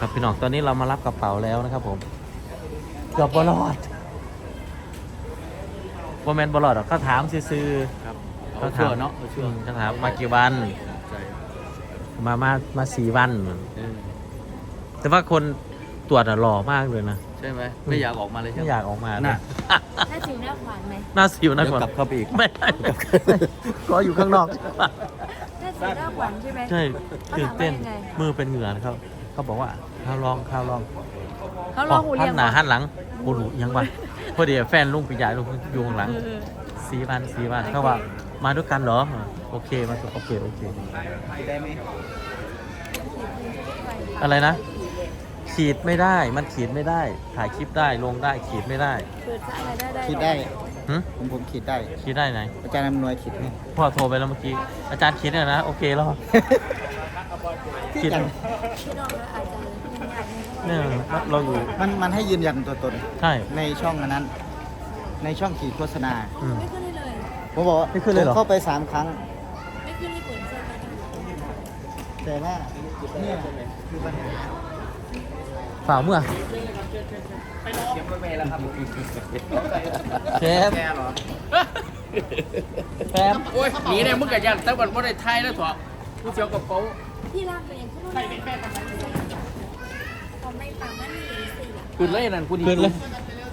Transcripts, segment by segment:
ครับพี่น้องตอนนี้เรามารับกระเป๋าแล้วนะครับผมเกือบบอลอดโมเมนต์บอลอดหรอกเขาถามซื้อครับๆเอาชั่วเนาะเอาชั่วเขาถามมากี่วันใช่มามามาสี่วัน เออแต่ว่าคนตรวจอะหล่อมากเลยนะ ใช่ไหมไม่อยากออกมาเลยใช่ไม่ไหม อยากออกมาน่ะหน้าจิ๋วหน้าขวานไหมหน้าสิวนะเดี๋ยวคนกลับเข้าไปอีก ไม่ได้ก็อยู่ข้างนอกหน้าจิ๋วหน้าขวานใช่ไหม ใช่เขาตื่นถามว่าเต้นยังไง มือเป็นเหงื่อนะครับ เขาบอกว่า ข้าวลองข้าวลองเขาลองหูหัเรียนงหน้าเหรอหันหลังโอ้โหยังวะพอดีแฟนลุงปิยายลุงอยู่ข้างหลัง เออ สีวันสีวันเขาว่ามาด้วยกันเหรอ โอเคมาโอเคโอเคอะไรนะ ขีดไม่ได้มันขีดไม่ได้ ถ่ายคลิปได้ลงได้ขีดไม่ได้ เปิดจะอะไรได้ได้คิดได้ หึ ผมผมคิดได้ขีดได้ไหน อาจารย์อำนวยคิดไหมพ่อโทรไปแล้วเมื่อกี้ อาจารย์ขีดเนี่ยนะ โอเคแล้วขีดกันพี่น้องแล้วอาจจะยังอยากมีเนี่ยเราอยู่ มันมันให้ยืนยันตัวตน ใช่ ในช่องอันนั้น ในช่องขีดโฆษณา อืม ไม่ขึ้นได้เลย ผมบอกว่าไม่ขึ้นเลยเหรอ ผมเข้าไปสามครั้ง ไม่ขึ้นให้เปิดเสื้อกันแต่ว่าเนี่ยคือปัญหาฝ่าเมื่อ เชฟแฟมโอ้ยหนีเนี่ยมึงกับยันแต่วันบ่ได้ทายแล้วถอดมึงเจียวกับเขาพี่ลากไปเองขึ้นมาใส่เป็นแป้งกันเขาไม่ปังมันมีสี่คืนเลยนั่นคุณคืนเลย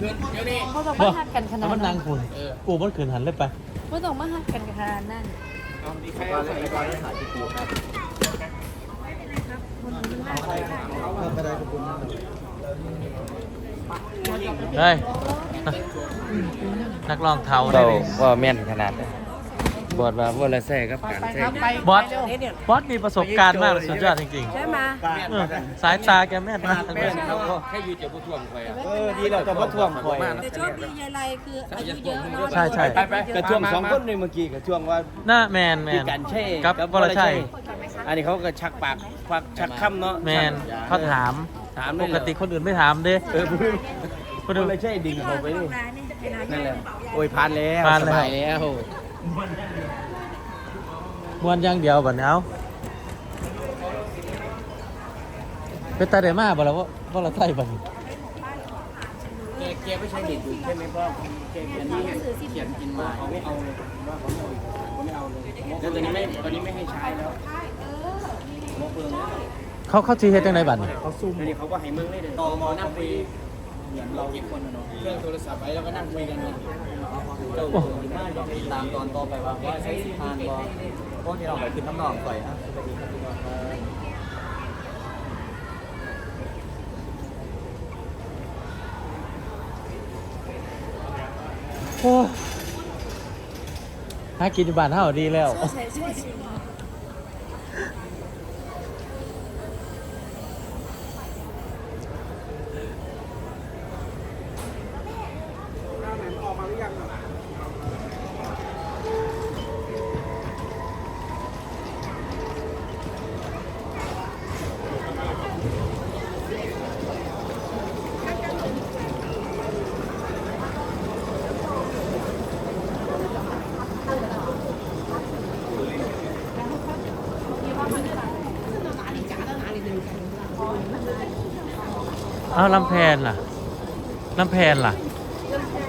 คืนเดี๋ยวนี้เขาต้องมาหักกันขนาแล้ดวมันดังคุณเออกูมันขืนหันเลยไปเขาต้องมาหักกันขนาดนั้นมีใครเอาใส่ไปก่อนแล้วถ่ายที่กูครับเข้าไปได้ขอบคุณมาก เฮ้ย นักร้องเทาได้เราเลยว่าแม่นขนาดบอดว่าว่าละแซ่ครับการแซ่บอสบอสมีประสบการณ์มากเลยสุดยอดจริงใช่ไหมๆเออสายตาแกแม่นมากเลย แค่อยู่เจ้าผู้ท่วงคอยอะเออดีแล้วแต่ว่าท่วงคอย แต่โชคดียายไรคืออายุเยอะเนาะใช่ใช่ ไปไปกระช่วงสองคนในเมื่อกี้กระช่วงว่าหน้าแมนแมพี่นกันเช่กับกัวรชัย อันนี้เขาก็ชักปากควักชักคำเนาะแมนเขาถาม ถามปเลยกติคนอื่นไม่ถามเด้เออพูดคนอื่นวรชัยดิ่งเขาไปดิร้านนี่ให้ร้านนั่นแหละโอ้ยผ่านแล้วผ่านแล้ว สบายแล้วมวนอย่างเดียวบัดนี้เอาเป็นตาเดมาบ่แล้วว่าว่าเราใส่บัดนี้แกแกไม่ใช่เด็กอยู่ใช่ไหมพ่อแกเขียนนี่เขียนกินมาเขาไม่เอาเลยผมว่าเขาไม่เอาเขาไม่เอาเลยแล้วตอนนี้ไม่ตอนนี้ไม่ให้ใช้แล้วมกเปลืองแล้ว เขาเขาทีเฮ็ดจังไดบัดนี้เขาซุ่มนี่เขาก็ให้มึงได้เลยตอมอนั่งคุยเหมือนเราเก็บคนนะเนาะเครื่องโทรศัพท์ไว้แล้วก็นั่งคุยกันเนาะเราน่าจะติดตามตอนต่อไปว่าว่าใช้ทานบอพวกที่เราไปขึ้นน้ำหนองก่อยนะสวัสดีครับพี่น้องครับโอ้หากินอยู่บ้านเฮาดีแล้ว ใช่ใช่ใช่ใช่ อาลำแพนล่ะลำแพนล่ะ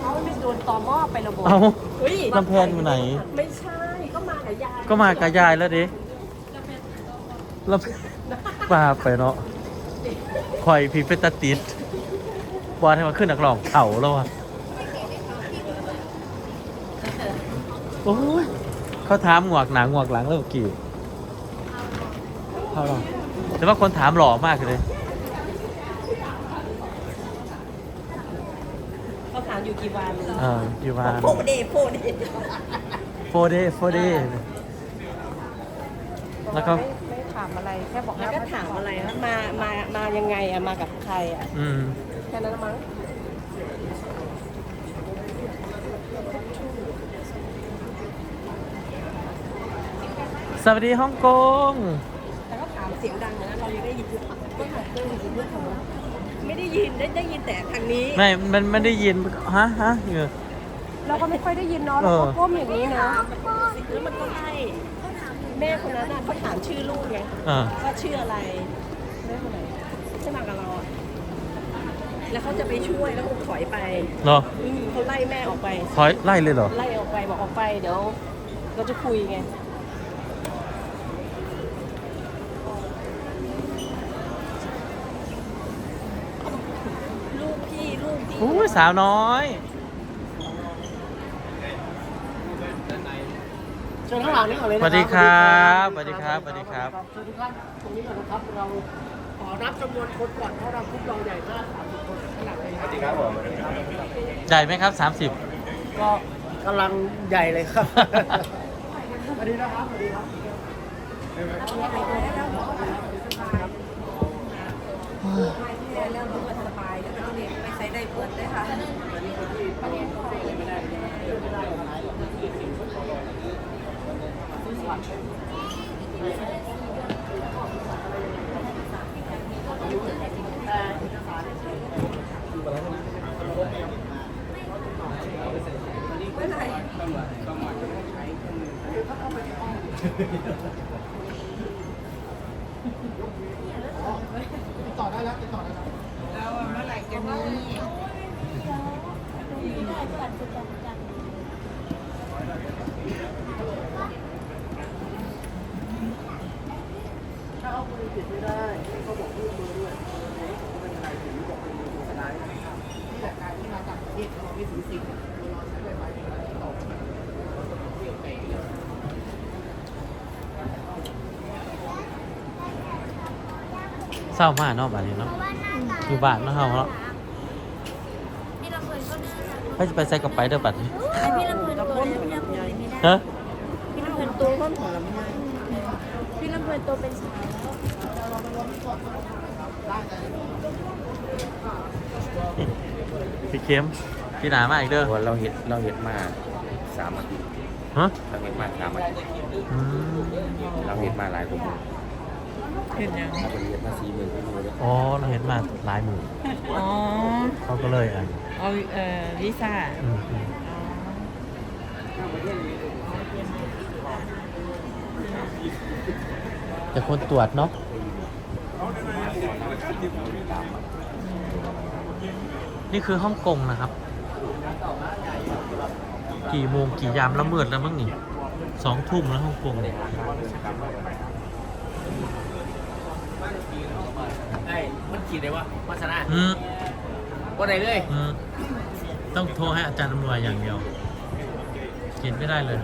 เขาไม่โดนตอหม้อไประบบเอาเฮ้ยลำแพนอยู่ไหน ไม่ใช่ก็มากับยายก็มากับยายแล้วดิลำแพนมาไปเนาะคอยพี่เป็นตาติดบอลให้มาขึ้นนักร้องเข่าแล้ววะโอ้ยเขาถามหงวกหนังหงวกหลังแล้วเมื่อกี่เขาหรอแต่ว่าคนถามหล่อมากเลย เขา ถามอยู่กี่วันเอออยู่บ้านโพเดโพเดโฟเดโฟเดแล้วก็ ไม่ไม่ถามอะไรแค่บอกแล้วก็ถามอะไรนะมามามายังไงอะมากับใครอะอืม แค่นั้นละมั้งสวัสดีฮ่องกง แต่ก็ถามเสียงดังนะเรายังได้ยินอยู่ก็ถามเรื่องยินเรื่องของ ไม่ได้ยินได้ได้ยินแต่ทางนี้ ไม่ มันไม่ได้ยิน ฮะ ฮะเออ เราก็ไม่ค่อยได้ยินเนาะเอเราอก็ก้มอย่างนี้นะแล้วมันก็ไล่แม่คนนั้นน่ะเขาถามชื่อลูกไงเออว่าชื่ออะไรแม่คนไหนใช่ไหมกับแล้วเขาจะไปช่วยแล้วเขาถอยไปเหรออืมเขาไล่แม่ออกไป ถอยไล่เลยเหรอ ไล่ออกไปบอกออกไปเดี๋ยวเราจะคุยไง ลูกพี่ลูกพี่ อุ้ยสาวน้อยเชิญข้างหลังนี่ก่อนเลยสนะวัสดีครับสวัสดีครับสวัสดีครับ เชิญทุกท่านตรงนี้ก่อนนะครับ เราขอนับจำนวนคนก่อนเพราะเราคุกเราใหญ่มาก30คนข้างหลังเลยครับใหญ่ไหมครับ30ก็กำลังใหญ่เลยครับ สวัสดีนะครับ สวัสดีครับเริ่มรู้ว่าสบายแล้วก็ เรียนไม่ใช้ได้เปิดได้ค่ะ ถ้าเอาปืนติดไม่ได้เขาบอกลูกมือด้วยเป็นอะไรถึงบอกเป็นมือสได์นี่แหละการที่มาจากประเทศเราไม่ถึงสิบเราใช้ได้ไมในการที่ตอเกี่ยวเตะเศร้ามากเนาะบ้านนี้เนาะอยู่บ้านเนาะเฮาเนาะ พี่ลำเพลินก็น่ารัก ให้จะไปใส่กับไปเด้อบัดนี้ไอพี่ลำเพลินตัวแล้วพี่ลำเพลินไม่ได้ฮะพี่ลำเพลินตัวต้นของลำไยพี่ลำเพลินตัวเป็นสาวแล้วพี่เข้มพี่หนามาอีกเด้อเราเห็ดเราเห็ดมาสามอาทิตย์ฮะเราเห็ดมาสามอาทิตย์อืมเราเห็ดมาหลายคนเห็นยังเราเป็นเห็ดมาสี่หมื่นคนเลยอ๋อเราเห็นมาหลายหมู่ อ๋อ เขาก็เลยอะเอาเอ่อลิซ่าอืมอืมแต่คนตรวจเนาะนี่คือฮ่องกงนะครับ กี่โมงกี่ยามละเมิดแล้วมั้งนี่สองทุ่มแล้วฮ่องกงเนี่ย ไอ้มันขีดได้วะวาสนาอืมว่าไหนเลยอืมต้องโทรให้อาจารย์อำนวยอย่างเดียวเขียนไม่ได้เลย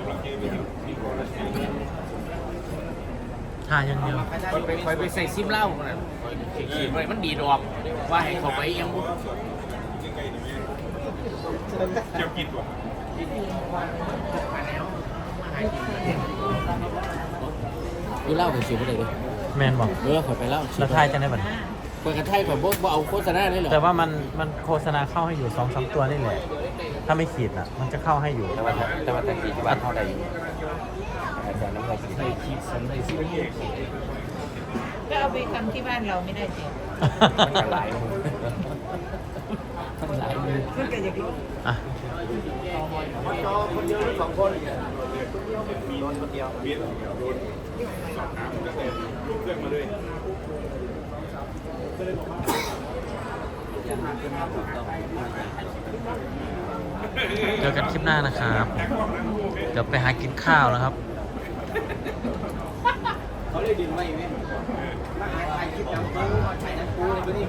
ถ่ายอย่างเดียวคอยไปคอยไปใส่ซิมเหล้ามันขีดไปมันดีดออกว่าให้เขาไปยังบุดูเหล้าไปสิบอะไรเลย แมนบอกเออขอยไปเหล้าแล้วถ่ายจะได้บัดเปิดกระไทยขอยบ่บ่เอาโฆษณาเลยเหรอแต่ว่ามันมันโฆษณาเข้าให้อยู่สองสามตัวนี่แหละ ถ้าไม่ขีดอะ มันจะเข้าให้อยู่ แต่ว่าแต่ว่าแต่กี่ที่บ้านเท่าใดอยู่อาจารย์น้ำลายสีใส่ขีดสันใส่ซิมก็เอาไปทำที่บ้านเราไม่ได้จริงมันก็หลายมือมันหลายมือมันเกิดอย่างนี้อะคนเดียวหรือสองคน โดนคนเดียวเจอกันคลิปหน้านะครับ เดี๋ยวไปหากินข้าวแล้วครับ เขาเลยกดึงไว้ไหมมาหาถ่ายคลิปจังกูมาถ่ายนักกูเลยไปนี่